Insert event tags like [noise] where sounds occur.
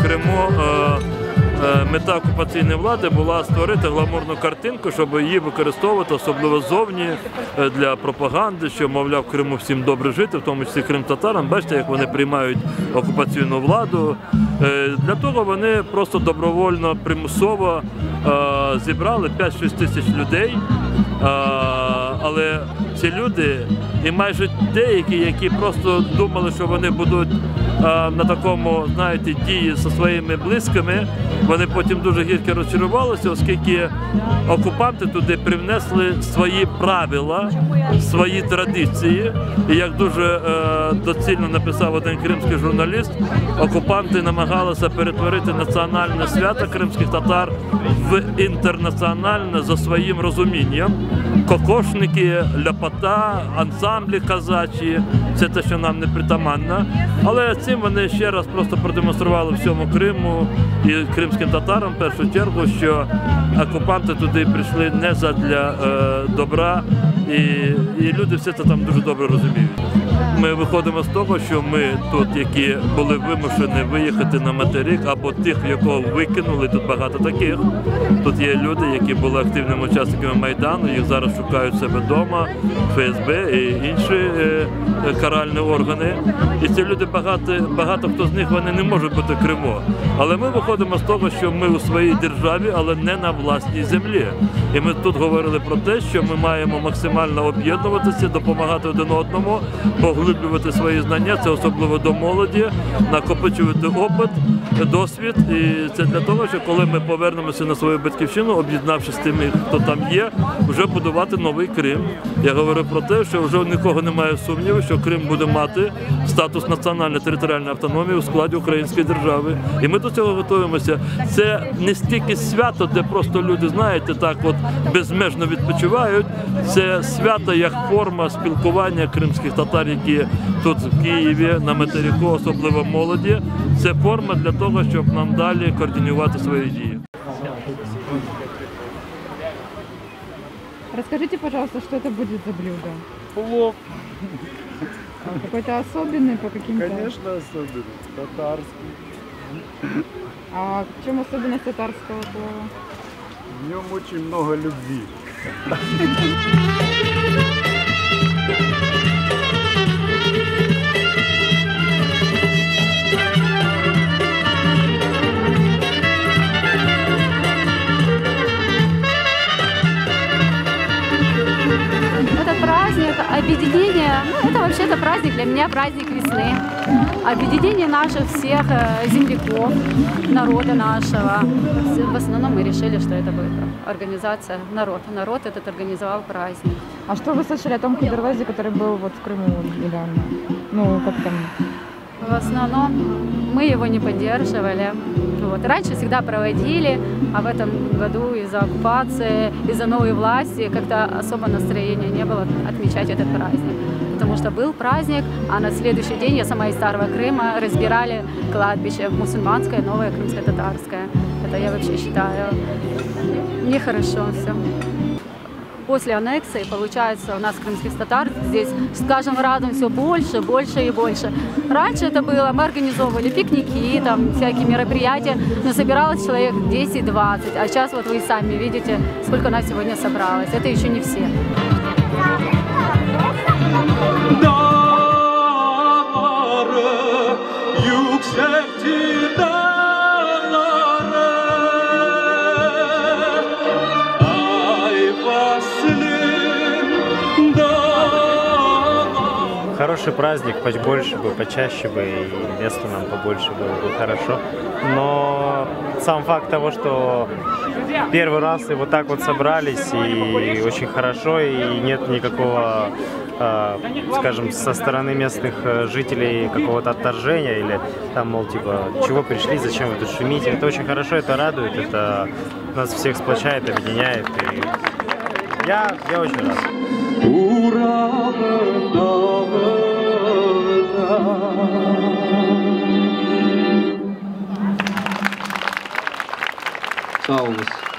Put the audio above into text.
в Криму е, е, мета окупаційної влади була створити гламурну картинку, щоб її використовувати, особливо зовні е, для пропаганди, що мовляв Криму всім добре жити, в тому числі крим-татарам. Бачите, як вони приймають окупаційну владу. Для того вони просто добровольно, примусово зібрали 5-6 тисяч людей. Але ці люди, і майже деякі, які просто думали, що вони будуть на такому, знаєте, дії зі своїми близькими, вони потім дуже гірко розчарувалися, оскільки окупанти туди привнесли свої правила, свої традиції. І як дуже е, доцільно написав один кримський журналіст, окупанти намагалися перетворити національне свято кримських татар в інтернаціональне за своїм розумінням. Кокошники, ляпота, ансамблі казачі це те, що нам не притаманно. Але цим вони ще раз просто продемонстрували всьому Криму і кримським татарам в першу чергу, що окупанти туди прийшли не задля е, добра, і, і люди все це там дуже добре розуміють. Ми виходимо з того, що ми тут, які були вимушені виїхати на материк, або тих, якого викинули, тут багато таких. Тут є люди, які були активними учасниками майдану, їх зараз шукають себе вдома, ФСБ і інші е, е, каральні органи. І ці люди багато, багато хто з них вони не можуть бути Криму. Але ми виходимо з того, що ми у своїй державі, але не на власній землі. І ми тут говорили про те, що ми маємо максимально об'єднуватися, допомагати один одному, поглиблювати свої знання, це особливо до молоді, накопичувати опит, досвід. І це для того, що коли ми повернемося на свою батьківщину, об'єднавшись з тими, хто там є, вже будувати новий Крим. Я говорю про те, що вже нікого немає сумніву, що Крим буде мати статус національної територіальної автономії у складі української держави. І ми до цього готуємося. Це не стільки свято, де просто люди, знаєте, так от безмежно відпочивають. Це свято як форма спілкування кримських татар, які тут в Києві на материку, особливо молоді. Це форма для того, щоб нам далі координувати свої дії. Расскажите, пожалуйста, что это будет за блюдо? Плов, Какой-то особенный по каким-то? конечно, особенный. Татарский. А в чем особенность татарского плова? В нем очень много любви. [laughs] праздник объединения, ну это вообще-то праздник для меня праздник весны. Объединение наших всех э, земляков, народа нашего. В основном мы решили, что это будет организация народ. Народ этот организовал праздник. А что вы слышали о том Кудервезе, который был вот в Крыму недавно? Ну, как там? В основном мы его не поддерживали. Вот. Раньше всегда проводили, а в этом году из-за оккупации, из-за новой власти как-то особо настроения не было отмечать этот праздник. Потому что был праздник, а на следующий день я сама из Старого Крыма разбирали кладбище мусульманское, новое крымско-татарское. Это я вообще считаю нехорошо все. После аннексии, получается, у нас крымских татар здесь с каждым разом все больше, больше и больше. Раньше это было, мы организовывали пикники, там всякие мероприятия, но собиралось человек 10-20, а сейчас вот вы сами видите, сколько нас сегодня собралось. Это еще не все. dağları Хороший праздник, побольше бы, почаще бы, и места нам побольше было бы хорошо. Но сам факт того, что первый раз и вот так вот собрались, и очень хорошо, и нет никакого, э, скажем, со стороны местных э, жителей какого-то отторжения, или там, мол, типа, чего пришли, зачем вы тут шумите. Это очень хорошо, это радует, это нас всех сплочает, объединяет. И я, я очень рад. Uğramın goals.